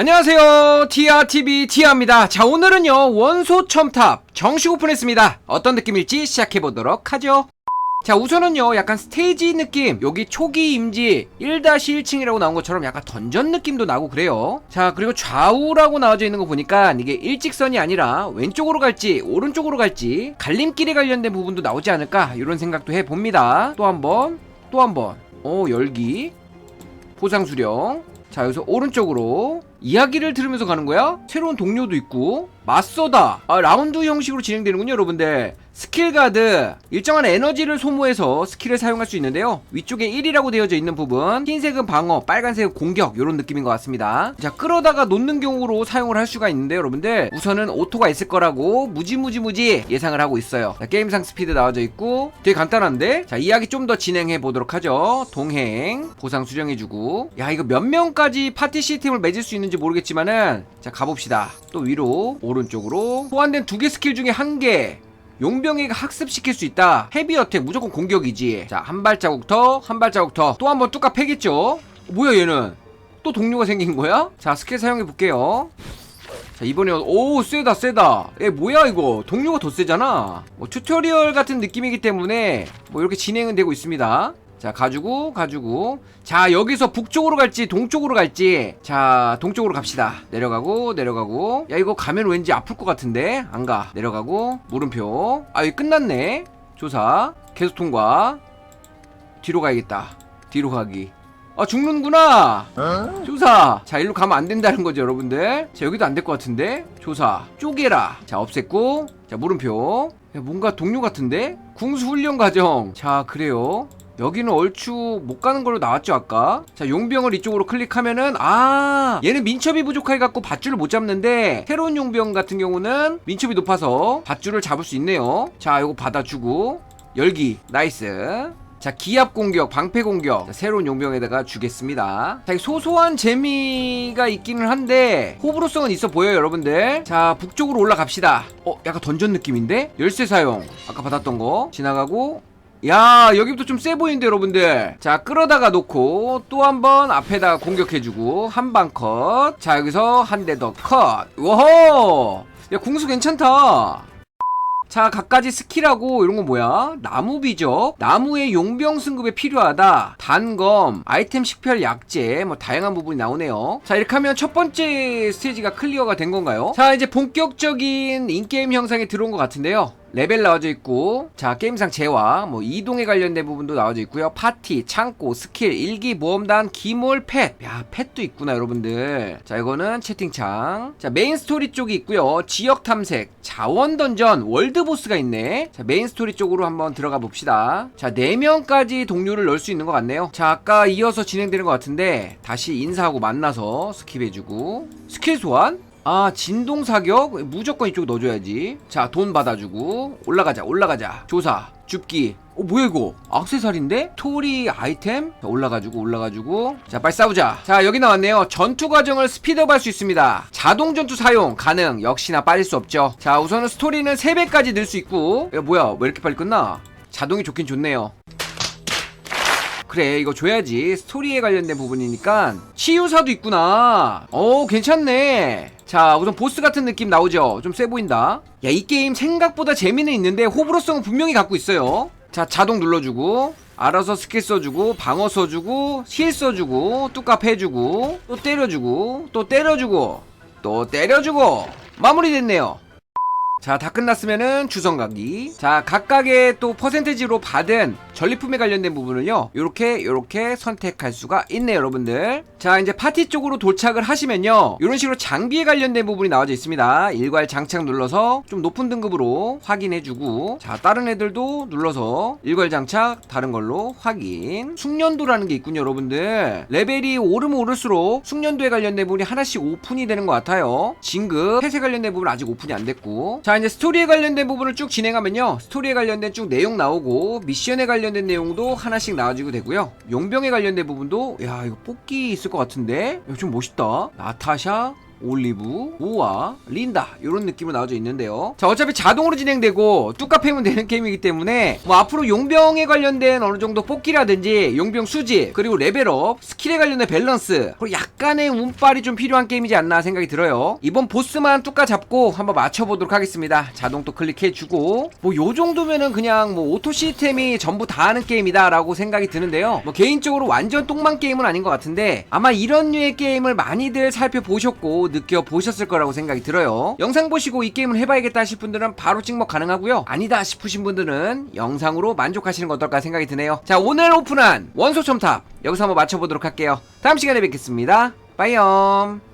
안녕하세요. 티아TV 티아입니다. 자, 오늘은요, 원소 첨탑 정식 오픈했습니다. 어떤 느낌일지 시작해보도록 하죠. 자, 우선은요, 약간 스테이지 느낌. 여기 초기 임지 1-1층이라고 나온 것처럼 약간 던전 느낌도 나고 그래요. 자, 그리고 좌우라고 나와져 있는 거 보니까 이게 일직선이 아니라 왼쪽으로 갈지, 오른쪽으로 갈지, 갈림길에 관련된 부분도 나오지 않을까, 이런 생각도 해봅니다. 또 한 번, 또 한 번. 어, 열기. 보상 수령. 자, 여기서 오른쪽으로 이야기를 들으면서 가는 거야? 새로운 동료도 있고 맞서다. 아, 라운드 형식으로 진행되는군요, 여러분들. 스킬 가드 일정한 에너지를 소모해서 스킬을 사용할 수 있는데요. 위쪽에 1이라고 되어져 있는 부분, 흰색은 방어, 빨간색은 공격 이런 느낌인 것 같습니다. 자, 끌어다가 놓는 경우로 사용을 할 수가 있는데 여러분들 우선은 오토가 있을 거라고 무지무지무지 예상을 하고 있어요. 자, 게임상 스피드 나와져 있고 되게 간단한데 자, 이야기 좀 더 진행해 보도록 하죠. 동행 보상 수령해주고 야 이거 몇 명까지 파티 시스템을 맺을 수 있는지 모르겠지만은 자 가봅시다. 또 위로 오른쪽으로 소환된 두 개 스킬 중에 한 개. 용병이가 학습시킬 수 있다. 헤비 어택 무조건 공격이지. 자, 한 발자국 더, 한 발자국 더. 또 한 번 뚜까 패겠죠? 어, 뭐야 얘는? 또 동료가 생긴 거야? 자, 스킬 사용해 볼게요. 자, 이번에 오, 세다 세다. 얘 뭐야 이거? 동료가 더 세잖아. 뭐 튜토리얼 같은 느낌이기 때문에 뭐 이렇게 진행은 되고 있습니다. 자, 가지고, 가지고. 자, 여기서 북쪽으로 갈지, 동쪽으로 갈지. 자, 동쪽으로 갑시다. 내려가고, 내려가고. 야, 이거 가면 왠지 아플 것 같은데? 안 가. 내려가고, 물음표. 아, 이거 끝났네. 조사. 계속 통과. 뒤로 가야겠다. 뒤로 가기. 아, 죽는구나! 조사! 자, 일로 가면 안 된다는 거죠, 여러분들. 자, 여기도 안 될 것 같은데? 조사. 쪼개라. 자, 없앴고. 자, 물음표. 야, 뭔가 동료 같은데? 궁수 훈련 과정. 자, 그래요. 여기는 얼추 못 가는 걸로 나왔죠 아까? 자 용병을 이쪽으로 클릭하면은 아 얘는 민첩이 부족해갖고 밧줄을 못 잡는데 새로운 용병 같은 경우는 민첩이 높아서 밧줄을 잡을 수 있네요. 자 요거 받아주고. 열기 나이스. 자 기압 공격 방패 공격. 자, 새로운 용병에다가 주겠습니다. 자 소소한 재미가 있기는 한데 호불호성은 있어 보여요 여러분들. 자 북쪽으로 올라갑시다. 어 약간 던전 느낌인데? 열쇠 사용. 아까 받았던 거. 지나가고 야 여기부터 좀 세 보이는데 여러분들 자 끌어다가 놓고 또 한 번 앞에다가 공격해주고 한 방 컷 자 여기서 한 대 더컷 워호 야 궁수 괜찮다 자, 각가지 스킬하고 이런 거 뭐야? 나무 비적, 나무의 용병 승급에 필요하다. 단검, 아이템 식별 약재, 뭐 다양한 부분이 나오네요. 자, 이렇게 하면 첫 번째 스테이지가 클리어가 된 건가요? 자, 이제 본격적인 인게임 형상에 들어온 것 같은데요. 레벨 나와져 있고 자 게임상 재화 뭐 이동에 관련된 부분도 나와져 있고요. 파티 창고 스킬 일기 모험단 기몰 펫야 펫도 있구나 여러분들. 자 이거는 채팅창. 자 메인 스토리 쪽이 있고요. 지역 탐색 자원 던전 월드 보스가 있네. 자 메인 스토리 쪽으로 한번 들어가 봅시다. 자 4명까지 동료를 넣을 수 있는 것 같네요. 자 아까 이어서 진행되는 것 같은데 다시 인사하고 만나서 스킵해주고. 스킬 소환 아 진동 사격? 무조건 이쪽 넣어줘야지. 자 돈 받아주고. 올라가자 올라가자. 조사 줍기. 어 뭐야 이거? 악세사리인데? 토리 아이템? 자, 올라가지고 올라가지고. 자 빨리 싸우자. 자 여기 나왔네요. 전투 과정을 스피드업 할 수 있습니다. 자동 전투 사용 가능. 역시나 빠질 수 없죠. 자 우선은 스토리는 3배까지 늘 수 있고. 야 뭐야 왜 이렇게 빨리 끝나? 자동이 좋긴 좋네요 그래 이거 줘야지. 스토리에 관련된 부분이니까. 치유사도 있구나. 어 괜찮네. 자 우선 보스 같은 느낌 나오죠? 좀 세 보인다. 야 이 게임 생각보다 재미는 있는데 호불호성은 분명히 갖고 있어요. 자 자동 눌러주고 알아서 스킬 써주고 방어 써주고 힐 써주고 뚜깝 해주고 또 때려주고 또 때려주고 또 때려주고. 마무리됐네요 자, 다 끝났으면은 주선 가기. 자, 각각의 또 퍼센테지로 받은 전리품에 관련된 부분을요. 요렇게 요렇게 선택할 수가 있네요, 여러분들. 자, 이제 파티 쪽으로 도착을 하시면요. 이런 식으로 장비에 관련된 부분이 나와져 있습니다. 일괄 장착 눌러서 좀 높은 등급으로 확인해 주고 자, 다른 애들도 눌러서 일괄 장착 다른 걸로 확인. 숙련도라는 게 있군요, 여러분들. 레벨이 오르면 오를수록 숙련도에 관련된 부분이 하나씩 오픈이 되는 것 같아요. 진급, 폐쇄 관련된 부분 은 아직 오픈이 안 됐고. 자, 이제 스토리에 관련된 부분을 쭉 진행하면요. 스토리에 관련된 쭉 내용 나오고 미션에 관련된 내용도 하나씩 나와지고 되고요. 용병에 관련된 부분도 야, 이거 뽑기 있을 것 같은데. 이거 좀 멋있다. 나타샤 올리브, 우아, 린다 이런 느낌으로 나와져 있는데요. 자 어차피 자동으로 진행되고 뚜까 패면 되는 게임이기 때문에 뭐 앞으로 용병에 관련된 어느 정도 뽑기라든지 용병 수집 그리고 레벨업, 스킬에 관련된 밸런스 그리고 약간의 운빨이 좀 필요한 게임이지 않나 생각이 들어요. 이번 보스만 뚜까 잡고 한번 맞춰보도록 하겠습니다. 자동 또 클릭해주고 뭐 요 정도면은 그냥 뭐 오토 시스템이 전부 다 하는 게임이다 라고 생각이 드는데요. 뭐 개인적으로 완전 똥만 게임은 아닌 것 같은데 아마 이런 류의 게임을 많이들 살펴보셨고 느껴보셨을 거라고 생각이 들어요. 영상 보시고 이 게임을 해봐야겠다 하실 분들은 바로 찍먹 가능하고요. 아니다 싶으신 분들은 영상으로 만족하시는 거 어떨까 생각이 드네요. 자 오늘 오픈한 원소 첨탑 여기서 한번 맞춰보도록 할게요. 다음 시간에 뵙겠습니다. 빠이염